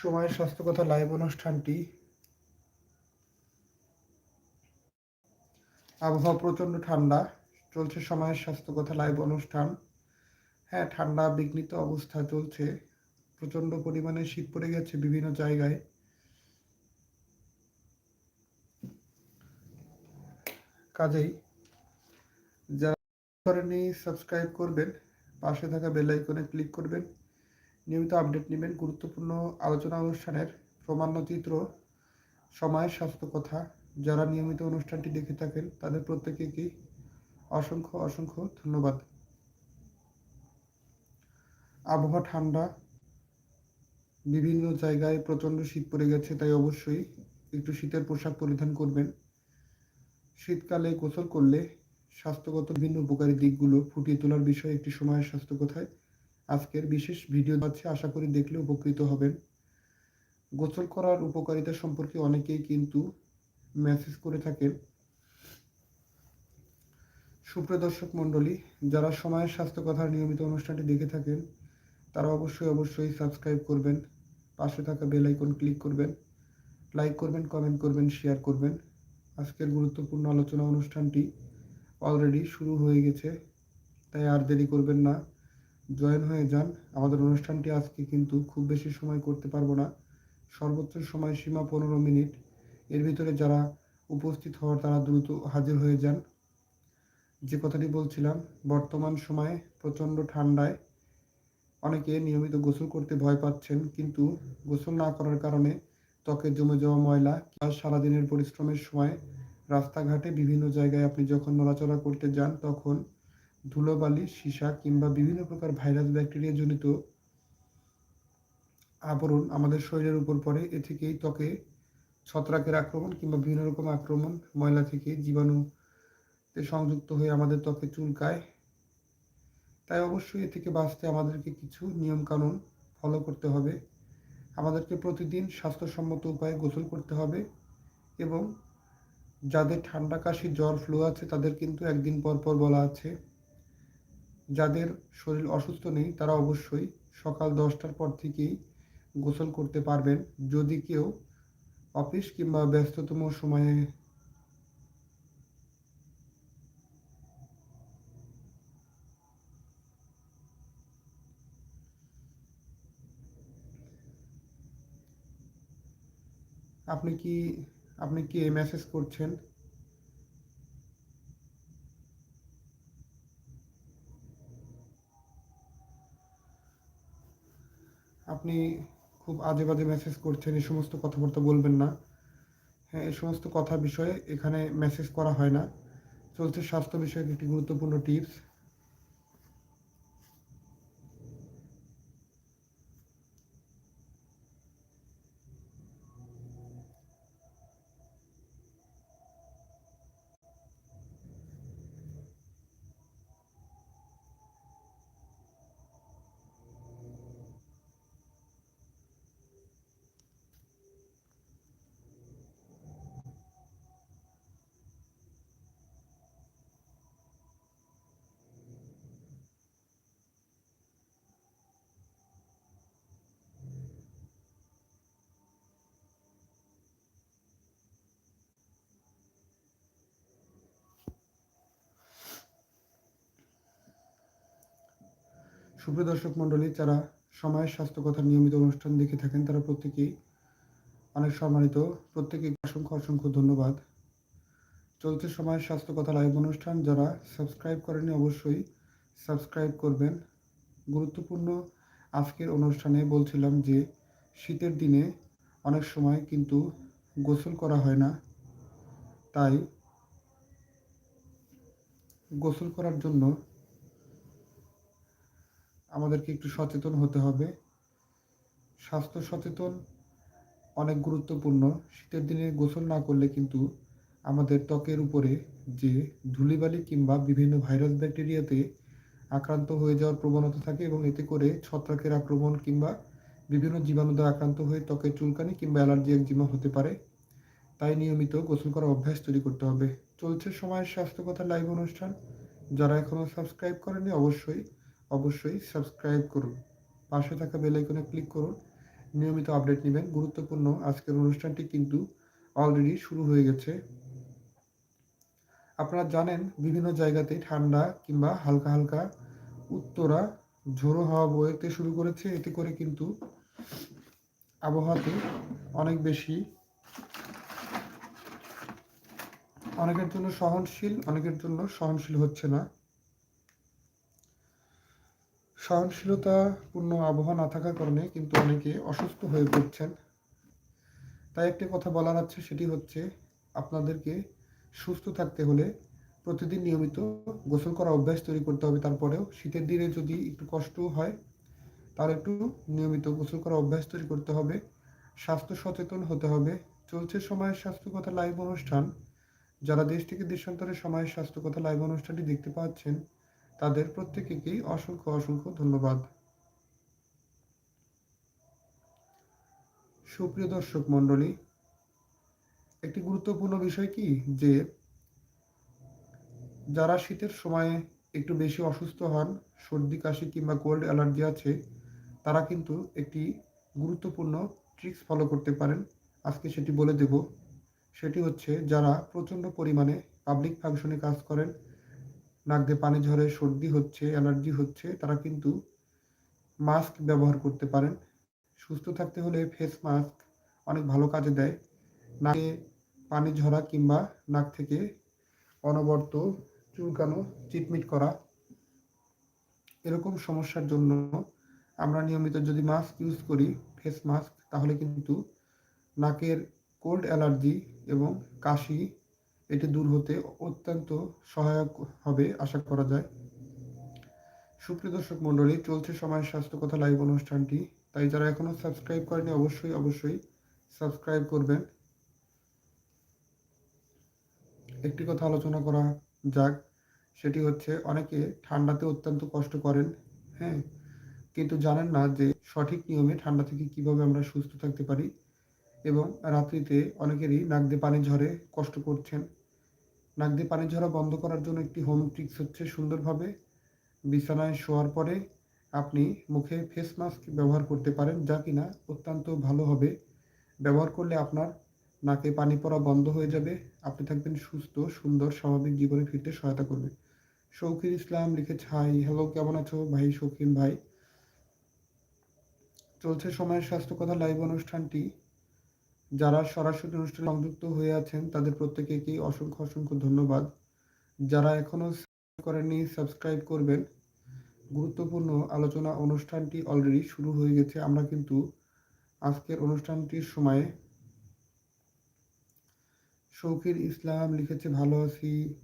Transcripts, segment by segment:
সময়ের স্বাস্থ্য কথা লাইভ অনুষ্ঠানটি আবহাওয়া প্রচণ্ড ঠান্ডা, চলছে সময়ের স্বাস্থ্য কথা লাইভ অনুষ্ঠান। হ্যাঁ ঠান্ডা, বিঘ্নিত অবস্থা চলছে। প্রচণ্ড পরিমাণে শীত পড়ে গেছে বিভিন্ন জায়গায়। কাজেই যারা সাবস্ক্রাইব করবেন, পাশে থাকা বেল আইকনে ক্লিক করবেন। নিয়মিত আপডেট নেবেন গুরুত্বপূর্ণ আলোচনা অনুষ্ঠানের প্রমাণ্য চিত্র সময়ের স্বাস্থ্য কথা যারা নিয়মিত অনুষ্ঠানটি দেখে থাকেন তাদের প্রত্যেকেই অসংখ্য অসংখ্য ধন্যবাদ। আবহাওয়া ঠান্ডা, বিভিন্ন জায়গায় প্রচণ্ড শীত পড়ে গেছে, তাই অবশ্যই একটু শীতের পোশাক পরিধান করবেন। শীতকালে গোসল করলে স্বাস্থ্যগত বিভিন্ন উপকারী দিকগুলো ফুটিয়ে তোলার বিষয়ে একটি সময়ের স্বাস্থ্য কথায় আজকের বিশেষ ভিডিও আছে, আশা করি দেখলে উপকৃত হবেন। গোসল করার উপকারিতা সম্পর্কে অনেকেই কিন্তু মেসেজ করে থাকেন। সুপ্রিয় দর্শক মণ্ডলী, যারা সময়ের স্বাস্থ্য কথার নিয়মিত অনুষ্ঠানটি দেখে থাকেন, তারা অবশ্যই অবশ্যই সাবস্ক্রাইব করবেন, পাশে থাকা বেল আইকন ক্লিক করবেন লাইক করবেন কমেন্ট করবেন শেয়ার করবেন। আজকের গুরুত্বপূর্ণ আলোচনা অনুষ্ঠানটি অলরেডি শুরু হয়ে গেছে, তাই আর দেরি করবেন না। জয়েন হয়ে যান। আমাদের অনুষ্ঠানটি আজকে কিন্তু খুব বেশি সময় করতে পারব না। সর্বোচ্চ সময় সীমা পনেরো মিনিট। এর ভিতরে যারা উপস্থিত হওয়ার, তারা দ্রুত হাজির হয়ে যান। যে কথাটি বলছিলাম, বর্তমান সময়ে প্রচণ্ড ঠান্ডায় অনেকে নিয়মিত গোসল করতে ভয় পাচ্ছেন, কিন্তু গোসল না করার কারণে ত্বকে জমে যাওয়া ময়লা কিংবা সারাদিনের পরিশ্রমের সময় রাস্তাঘাটে বিভিন্ন জায়গায় আপনি যখন নড়াচড়া করতে যান, তখন ধুলোবালি, সীসা কিংবা বিভিন্ন প্রকার ভাইরাস ব্যাকটেরিয়া জনিত আবরণ আমাদের শরীরের উপর পড়ে। এ থেকেই ত্বকে ছত্রাকের আক্রমণ কিংবা বিভিন্ন রকম আক্রমণ ময়লা থেকে জীবাণুতে সংযুক্ত হয়ে আমাদের ত্বকে চুলকায়। তাই অবশ্যই এ থেকে বাঁচতে আমাদেরকে কিছু নিয়মকানুন ফলো করতে হবে। আমাদেরকে প্রতিদিন স্বাস্থ্যসম্মত উপায়ে গোসল করতে হবে এবং যাদের ঠান্ডা কাশি, জ্বর, ফ্লু আছে তাদের কিন্তু একদিন পর পর বলা আছে। যাদের শরীর অসুস্থ নেই, তারা অবশ্যই সকাল দশটার পর থেকেই গোসল করতে পারবেন। যদি কেউ অফিস কিংবা ব্যস্ততম সময়ে আপনি কি আপনি কি মেসেজ করছেন? আপনি খুব আজে বাজে মেসেজ করছেন, এই সমস্ত কথাবার্তা বলবেন না। হ্যাঁ এই সমস্ত কথা বিষয়ে এখানে মেসেজ করা হয় না। চলছে স্বাস্থ্য বিষয়ক একটি গুরুত্বপূর্ণ টিপস সুপ্রিয় দর্শক মণ্ডলী, যারা সময়ের স্বাস্থ্য কথার নিয়মিত অনুষ্ঠান দেখে থাকেন, তারা প্রত্যেকেই অনেক সম্মানিত। প্রত্যেকে অসংখ্য অসংখ্য ধন্যবাদ। চলছে সময়ের স্বাস্থ্য কথা লাইভ অনুষ্ঠান যারা সাবস্ক্রাইব করেনি অবশ্যই সাবস্ক্রাইব করবেন। গুরুত্বপূর্ণ আজকের অনুষ্ঠানে বলছিলাম যে, শীতের দিনে অনেক সময় কিন্তু গোসল করা হয় না। তাই গোসল করার জন্য আমাদেরকে একটু সচেতন হতে হবে। স্বাস্থ্য সচেতন অনেক গুরুত্বপূর্ণ। শীতের দিনে গোসল না করলে কিন্তু আমাদের ত্বকের উপরে যে ধুলিবালি কিংবা বিভিন্ন ভাইরাস ব্যাকটেরিয়াতে আক্রান্ত হয়ে যাওয়ার প্রবণতা থাকে এবং এতে করে ছত্রাকের আক্রমণ কিংবা বিভিন্ন জীবাণু দ্বারা আক্রান্ত হয়ে ত্বকের চুলকানি কিংবা অ্যালার্জি একজিমা হতে পারে। তাই নিয়মিত গোসল করার অভ্যাস তৈরি করতে হবে। চলছে সময়ের স্বাস্থ্য কথা লাইভ অনুষ্ঠান। যারা এখনও সাবস্ক্রাইব করেনি অবশ্যই অবশ্যই সাবস্ক্রাইব করুন। পাশে থাকা বেল আইকনে ক্লিক করুন। নিয়মিত আপডেট নেবেন। গুরুত্বপূর্ণ আজকের অনুষ্ঠানটি কিন্তু অলরেডি শুরু হয়ে গেছে। আপনারা জানেন, বিভিন্ন জায়গাতে ঠান্ডা কিংবা হালকা হালকা উত্তরা ঝোড়ো হাওয়া বইতে শুরু করেছে। এতে করে কিন্তু আবহাওয়াতে অনেক বেশি, অনেকের জন্য সহনশীল, অনেকের জন্য সহনশীল হচ্ছে না। সহনশীলতাপূর্ণ আবহাওয়া না থাকার কারণে কিন্তু অনেকে অসুস্থ হয়ে পড়ছেন তাই একটি কথা বলার আছে, সেটি হচ্ছে আপনাদেরকে সুস্থ থাকতে হলে প্রতিদিন নিয়মিত গোসল করা অভ্যাস তৈরি করতে হবে। তারপরেও শীতের দিনে যদি একটু কষ্ট হয় তাহলে একটু নিয়মিত গোসল করা অভ্যাস তৈরি করতে হবে। স্বাস্থ্য সচেতন হতে হবে। চলছে সময়ের স্বাস্থ্য কথা লাইভ অনুষ্ঠান। যারা দেশ থেকে দেশান্তরে সময়ের স্বাস্থ্য কথা লাইভ অনুষ্ঠানটি দেখতে পাচ্ছেন তাদের প্রত্যেকেকেই অসংখ্য অসংখ্য ধন্যবাদ। সুপ্রিয় দর্শক মণ্ডলী, একটি গুরুত্বপূর্ণ বিষয় কি? যে যারা শীতের সময়ে একটু বেশি অসুস্থ হন, সর্দি, কাশি কিংবা কোল্ড অ্যালার্জি আছে, তারা কিন্তু একটি গুরুত্বপূর্ণ ট্রিক্স ফলো করতে পারেন। আজকে সেটি বলে দেব। সেটি হচ্ছে, যারা প্রচণ্ড পরিমাণে পাবলিক ফাংশনে কাজ করেন নাক দিয়ে পানি ঝরে, সর্দি হচ্ছে, অ্যালার্জি হচ্ছে, তারা কিন্তু মাস্ক ব্যবহার করতে পারেন। সুস্থ থাকতে হলে ফেস মাস্ক অনেক ভালো কাজে দেয়। নাকে পানি ঝরা কিংবা নাক থেকে অনবর্ত চুলকানো, চিটমিট করা, এরকম সমস্যার জন্য আমরা নিয়মিত যদি মাস্ক ইউজ করি, ফেস মাস্ক, তাহলে কিন্তু নাকের কোল্ড অ্যালার্জি এবং কাশি এটি দূর হতে অত্যন্ত সহায়ক হবে, আশা করা যায়। সুপ্রিয় দর্শক মণ্ডলী, চলছে সময় স্বাস্থ্য কথা লাইভ অনুষ্ঠানটি। তাই যারা এখনও সাবস্ক্রাইব করেনি অবশ্যই অবশ্যই সাবস্ক্রাইব করবেন। একটি কথা আলোচনা করা যাক, সেটি হচ্ছে অনেকে ঠান্ডাতে অত্যন্ত কষ্ট করেন হ্যাঁ? কিন্তু জানেন না যে সঠিক নিয়মে ঠান্ডা থেকে কীভাবে আমরা সুস্থ থাকতে পারি এবং রাত্রিতে অনেকেরই নাক দিয়ে পানি ঝরে, কষ্ট করছেন। নাক দিয়ে পানি ঝরা বন্ধ করার জন্য একটি হোম ট্রিক্স হচ্ছে সুন্দরভাবে বিছানায় শোয়ার পরে আপনি মুখে ফেস মাস্ক ব্যবহার করতে পারেন যা কিনা অত্যন্ত ভালো হবে। ব্যবহার করলে আপনার নাকে পানি পড়া বন্ধ হয়ে যাবে। আপনি থাকবেন সুস্থ, সুন্দর, স্বাভাবিক জীবনে ফিরতে সহায়তা করবে। শৌখিন ইসলাম লিখে ছাই হ্যালো কেমন আছো? ভাই, শৌখিন ভাই। চলছে সময়ের স্বাস্থ্য কথা লাইভ অনুষ্ঠানটি যারা সরাসরি অনুষ্ঠানে সংযুক্ত হয়ে আছেন, তাদের প্রত্যেকেকেই অসংখ্য অসংখ্য ধন্যবাদ। যারা এখনও করেননি সাবস্ক্রাইব করবেন। গুরুত্বপূর্ণ আলোচনা অনুষ্ঠানটি অলরেডি শুরু হয়ে গেছে। আমরা কিন্তু আজকের অনুষ্ঠানটির সময়ে শৌকির ইসলাম লিখেছে, ভালো আছি।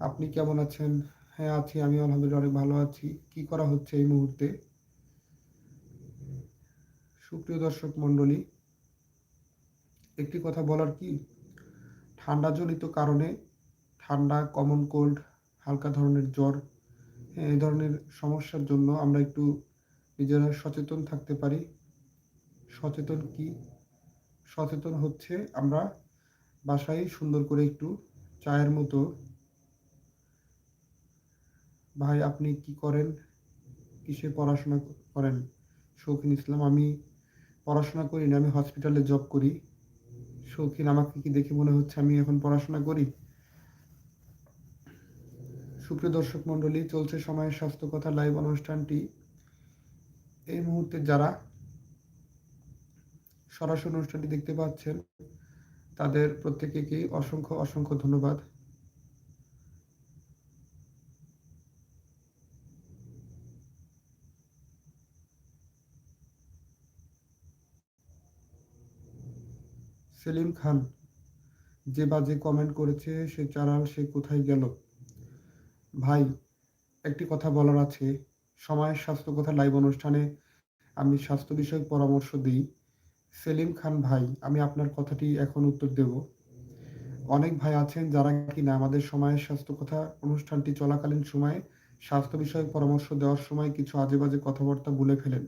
আপনি কেমন আছেন? হ্যাঁ আছি। আমি আলহামদুলিল্লাহ অনেক ভালো আছি। কি করা হচ্ছে এই মুহূর্তে? সুপ্রিয় দর্শক মণ্ডলী একটি কথা বলার কি? ঠান্ডাজনিত কারণে ঠান্ডা কমন কোল্ড হালকা ধরনের জ্বর হ্যাঁ, এই ধরনের সমস্যার জন্য আমরা একটু নিজেরা সচেতন থাকতে পারি। সচেতন কি? সচেতন হচ্ছে আমরা বাসায় সুন্দর করে একটু চায়ের মতো ভাই আপনি কি করেন? কিসে পড়াশোনা করেন? শৌখিন ইসলাম আমি পড়াশোনা করি না আমি হসপিটালে জব করি। শৌখিন, আমাকে কি দেখে মনে হচ্ছে আমি এখন পড়াশোনা করি? সুপ্রিয় দর্শক মন্ডলী চলছে সময়ের স্বাস্থ্য কথা লাইভ অনুষ্ঠানটি। এই মুহূর্তে যারা সরাসরি অনুষ্ঠানটি দেখতে পাচ্ছেন, তাদের প্রত্যেকেকেই অসংখ্য অসংখ্য ধন্যবাদ। সেলিম খান যে বাজে কমেন্ট করেছে, সে চারাল সে কোথায় গেল? ভাই, একটি কথা বলার আছে। সময়ের স্বাস্থ্য কথা লাইভ অনুষ্ঠানে আমি স্বাস্থ্য বিষয়ক পরামর্শ দিই। সেলিম খান ভাই, আমি আপনার কথাটি এখন উত্তর দেব। অনেক ভাই আছেন যারা কিনা আমাদের সময়ের স্বাস্থ্য কথা অনুষ্ঠানটি চলাকালীন সময়ে স্বাস্থ্য বিষয়ক পরামর্শ দেওয়ার সময় কিছু আজে বাজে কথাবার্তা বলে ফেলেন।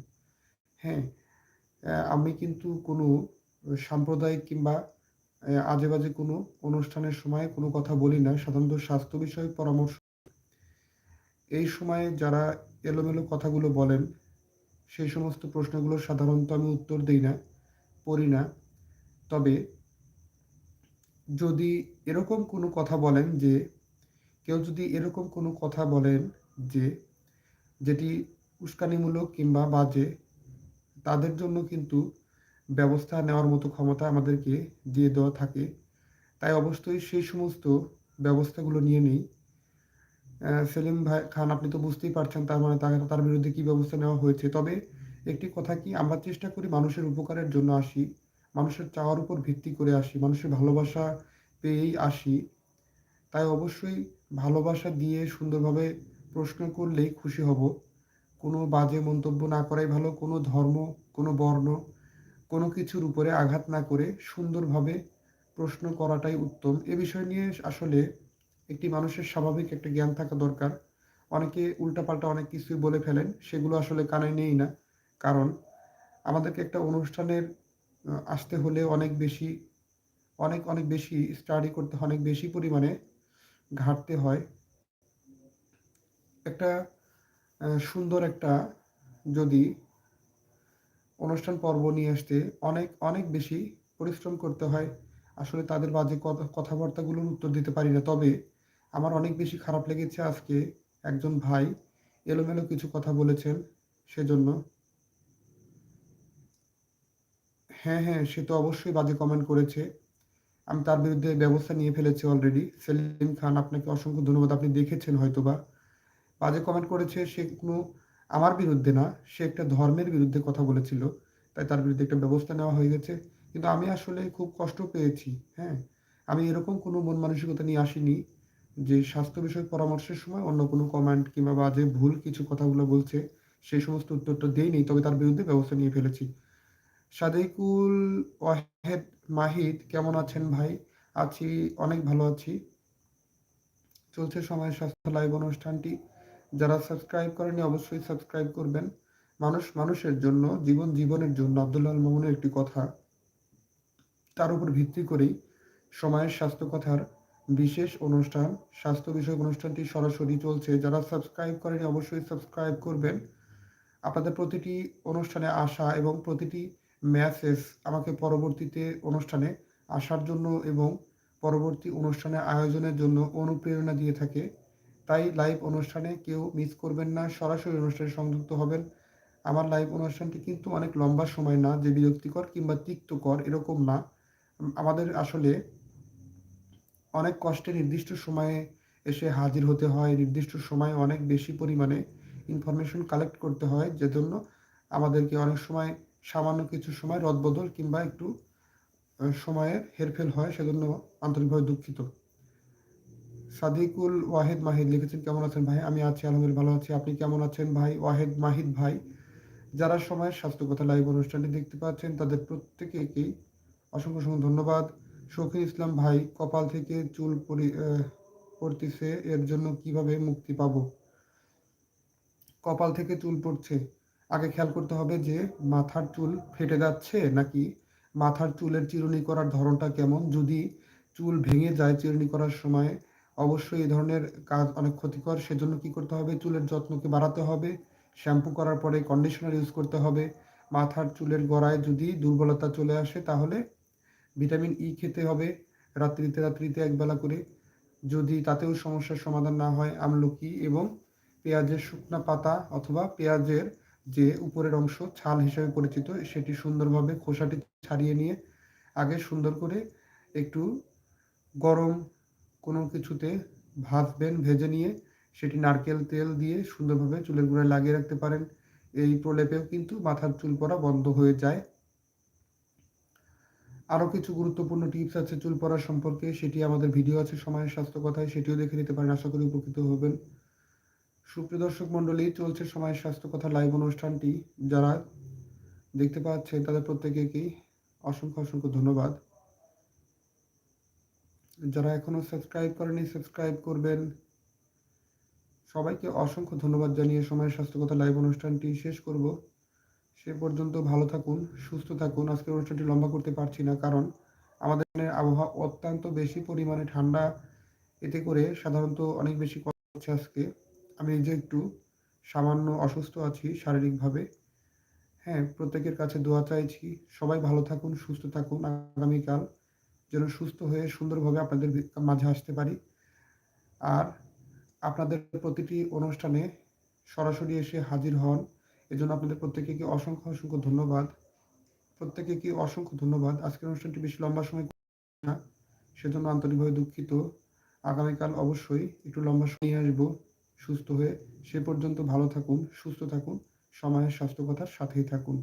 হ্যাঁ আমি কিন্তু কোনো সাম্প্রদায়িক কিংবা আজে বাজে কোনো অনুষ্ঠানের সময় কোনো কথা বলি না, সাধারণত স্বাস্থ্য বিষয়ক পরামর্শ। এই সময়ে যারা এলোমেলো কথাগুলো বলেন, সেই সমস্ত প্রশ্নগুলো সাধারণত আমি উত্তর দিই না, পড়ি না। তবে যদি এরকম কোনো কথা বলেন যে, কেউ যদি এরকম কোনো কথা বলেন যে, যেটি উস্কানিমূলক কিংবা বাজে, তাদের জন্য কিন্তু ব্যবস্থা নেওয়ার মতো ক্ষমতা আমাদেরকে দিয়ে দেওয়া থাকে। তাই অবশ্যই সেই সমস্ত ব্যবস্থাগুলো নিয়ে নেই। সেলিম ভাই খান, আপনি তো বুঝতেই পারছেন তার মানে তাকে তার বিরুদ্ধে কী ব্যবস্থা নেওয়া হয়েছে। তবে একটি কথা কি, আমরা চেষ্টা করি মানুষের উপকারের জন্য আসি, মানুষের চাওয়ার উপর ভিত্তি করে আসি, মানুষের ভালোবাসা পেয়েই আসি। তাই অবশ্যই ভালোবাসা দিয়ে সুন্দরভাবে প্রশ্ন করলেই খুশি হব। কোনো বাজে মন্তব্য না করাই ভালো, কোনো ধর্ম, কোনো বর্ণ কোনো কিছুর উপরে আঘাত না করে সুন্দরভাবে প্রশ্ন করাটাই উত্তম। এ বিষয় নিয়ে আসলে একটি মানুষের স্বাভাবিক একটা জ্ঞান থাকা দরকার। অনেকে উল্টাপাল্টা অনেক কিছুই বলে ফেলেন, সেগুলো আসলে কানে নেই না। কারণ আমাদেরকে একটা অনুষ্ঠানের আসতে হলে অনেক বেশি, অনেক অনেক বেশি স্টাডি করতে অনেক বেশি পরিমাণে ঘাটতে হয়। একটা সুন্দর একটা যদি অনুষ্ঠান পর্ব নিয়ে আসতে অনেক অনেক বেশি পরিশ্রম করতে হয়। আসলে তাদের বাজে কথাবার্তাগুলোর উত্তর দিতে পারি না। তবে আমার অনেক বেশি খারাপ লেগেছে আজকে। একজন ভাই এলোমেলো কিছু কথা বলেছেন সেজন্য। হ্যাঁ হ্যাঁ সে তো অবশ্যই বাজে কমেন্ট করেছে। আমি তার বিরুদ্ধে ব্যবস্থা নিয়ে ফেলেছি অলরেডি সেলিম খান, আপনাকে অসংখ্য ধন্যবাদ। আপনি দেখেছেন হয়তোবা। বাজে কমেন্ট করেছে, সে কোনো আমার বিরুদ্ধে না, সে একটা ধর্মের বিরুদ্ধে কথা বলেছিল, তাই তার বিরুদ্ধে একটা ব্যবস্থা নেওয়া হয়ে গেছে। কিন্তু আমি আসলে খুব কষ্ট পেয়েছি হ্যাঁ। আমি এরকম কোনো মন মানসিকতা নিয়ে আসিনি যে স্বাস্থ্য বিষয়ক পরামর্শের সময় অন্য কোনো কমেন্ট কিংবা বাজে, ভুল কিছু কথাগুলো বলছে সেই সমস্ত উত্তরটা দেইনি তবে তার বিরুদ্ধে ব্যবস্থা নিয়ে ফেলেছি। সাদেকুল ওয়াহেদ মাহিদ, কেমন আছেন ভাই? আছি, অনেক ভালো আছি। চলছে সময় স্বাস্থ্য লাইভ অনুষ্ঠানটি। যারা সাবস্ক্রাইব করেনি অবশ্যই সাবস্ক্রাইব করবেন। মানুষ, মানুষের জন্য, জীবন জীবনের জন্য আব্দুল্লাহ মামুনের একটি কথা, তার উপর ভিত্তি করেই সময়ের স্বাস্থ্য কথার বিশেষ অনুষ্ঠান, স্বাস্থ্য বিষয়ক অনুষ্ঠানটি সরাসরি চলছে। যারা সাবস্ক্রাইব করেনি অবশ্যই সাবস্ক্রাইব করবেন। আপনাদের প্রতিটি অনুষ্ঠানে আসা এবং প্রতিটি মেসেজ আমাকে পরবর্তীতে অনুষ্ঠানে আসার জন্য এবং পরবর্তী অনুষ্ঠানে আয়োজনের জন্য অনুপ্রেরণা দিয়ে থাকে। তাই লাইভ অনুষ্ঠানে কেউ মিস করবেন না, সরাসরি অনুষ্ঠানে সংযুক্ত হবেন। আমার লাইভ অনুষ্ঠানটি কিন্তু অনেক লম্বা সময় না, যে বিরক্তিকর কিংবা তিক্তকর এরকম না। আমাদের আসলে অনেক কষ্টে নির্দিষ্ট সময়ে এসে হাজির হতে হয়, নির্দিষ্ট সময়ে অনেক বেশি পরিমাণে ইনফরমেশন কালেক্ট করতে হয় যে জন্য আমাদেরকে অনেক সময় সামান্য কিছু সময় রদবদল কিংবা একটু সময়ের হেরফের হয়, সেজন্য আন্তরিকভাবে দুঃখিত। সাদিকুল ওয়াহেদ মাহিদ লিখেছেন, কেমন আছেন ভাই? আমি আছি, আলহামদুলিল্লাহ, ভালো আছি। আপনি কেমন আছেন ভাই? ওয়াহেদ মাহিদ ভাই, যারা সময়ের স্বাস্থ্য কথা লাইভ অনুষ্ঠানটি দেখতে পাচ্ছেন, তাদের প্রত্যেকেই অসংখ্য অসংখ্য ধন্যবাদ। শৌখিন ইসলাম ভাই, কপাল থেকে চুল পরি পড়তেছে, এর জন্য কীভাবে মুক্তি পাব? কপাল থেকে চুল পড়ছে। আগে খেয়াল করতে হবে যে মাথার চুল ফেটে যাচ্ছে নাকি মাথার চুলের চিরুনি করার ধরনটা কেমন? যদি চুল ভেঙে যায় চিরুনি করার সময় অবশ্যই এই ধরনের কাজ অনেক ক্ষতিকর। সেজন্য কি করতে হবে? চুলের যত্নকে বাড়াতে হবে। শ্যাম্পু করার পরে কন্ডিশনার ইউজ করতে হবে। মাথার চুলের গড়ায় যদি দুর্বলতা চলে আসে, তাহলে ভিটামিন ই খেতে হবে রাত্রিতে রাত্রিতে একবেলা করে। যদি তাতেও সমস্যার সমাধান না হয়, আমলকি এবং পেঁয়াজের শুকনা পাতা অথবা পেঁয়াজের যে উপরের অংশ, ছাল হিসেবে পরিচিত, সেটি সুন্দরভাবে খোসাটি ছাড়িয়ে নিয়ে আগে সুন্দর করে একটু গরম কোনো কিছুতে ভাজবেন, ভেজে নিয়ে সেটি নারকেল তেল দিয়ে সুন্দরভাবে চুলের গোড়ায় লাগিয়ে রাখতে পারেন। এই প্রলেপেও কিন্তু মাথার চুল পড়া বন্ধ হয়ে যায়। আরও কিছু গুরুত্বপূর্ণ টিপস আছে চুল পড়া সম্পর্কে, সেটি আমাদের ভিডিও আছে, সময়ের স্বাস্থ্য কথায়, সেটিও দেখে নিতে পারেন। আশা করি উপকৃত হবেন। সুপ্রিয় দর্শক মণ্ডলী, চলছে সময়ের স্বাস্থ্য কথা লাইভ অনুষ্ঠানটি। যারা দেখতে পাচ্ছে তাদের প্রত্যেকেকেই অসংখ্য অসংখ্য ধন্যবাদ। যারা এখনও সাবস্ক্রাইব করেনি সাবস্ক্রাইব করবেন। সবাইকে অসংখ্য ধন্যবাদ জানিয়ে সময়ের স্বাস্থ্য কথা লাইভ অনুষ্ঠানটি শেষ করব। সে পর্যন্ত ভালো থাকুন, সুস্থ থাকুন। আজকের অনুষ্ঠানটি লম্বা করতে পারছি না, কারণ আমাদের আবহাওয়া অত্যন্ত বেশি পরিমাণে ঠান্ডা। এতে করে সাধারণত অনেক বেশি কষ্ট হচ্ছে আজকে। আমি নিজে একটু সামান্য অসুস্থ আছি শারীরিকভাবে। হ্যাঁ প্রত্যেকের কাছে দোয়া চাইছি। সবাই ভালো থাকুন, সুস্থ থাকুন। আগামীকাল যেন সুস্থ হয়ে সুন্দরভাবে আপনাদের মাঝে আসতে পারি। আর আপনাদের প্রতিটি অনুষ্ঠানে সরাসরি এসে হাজির হন। এজন্য আপনাদের প্রত্যেকে কি অসংখ্য অসংখ্য ধন্যবাদ। প্রত্যেকে কি অসংখ্য ধন্যবাদ। আজকের অনুষ্ঠানটি বেশি লম্বা সময় না, সেজন্য আন্তরিকভাবে দুঃখিত। আগামীকাল অবশ্যই একটু লম্বা সময় আসব। সুস্থ হয়ে সে পর্যন্ত ভালো থাকুন, সুস্থ থাকুন, সময়ের স্বাস্থ্য কথার সাথেই থাকুন।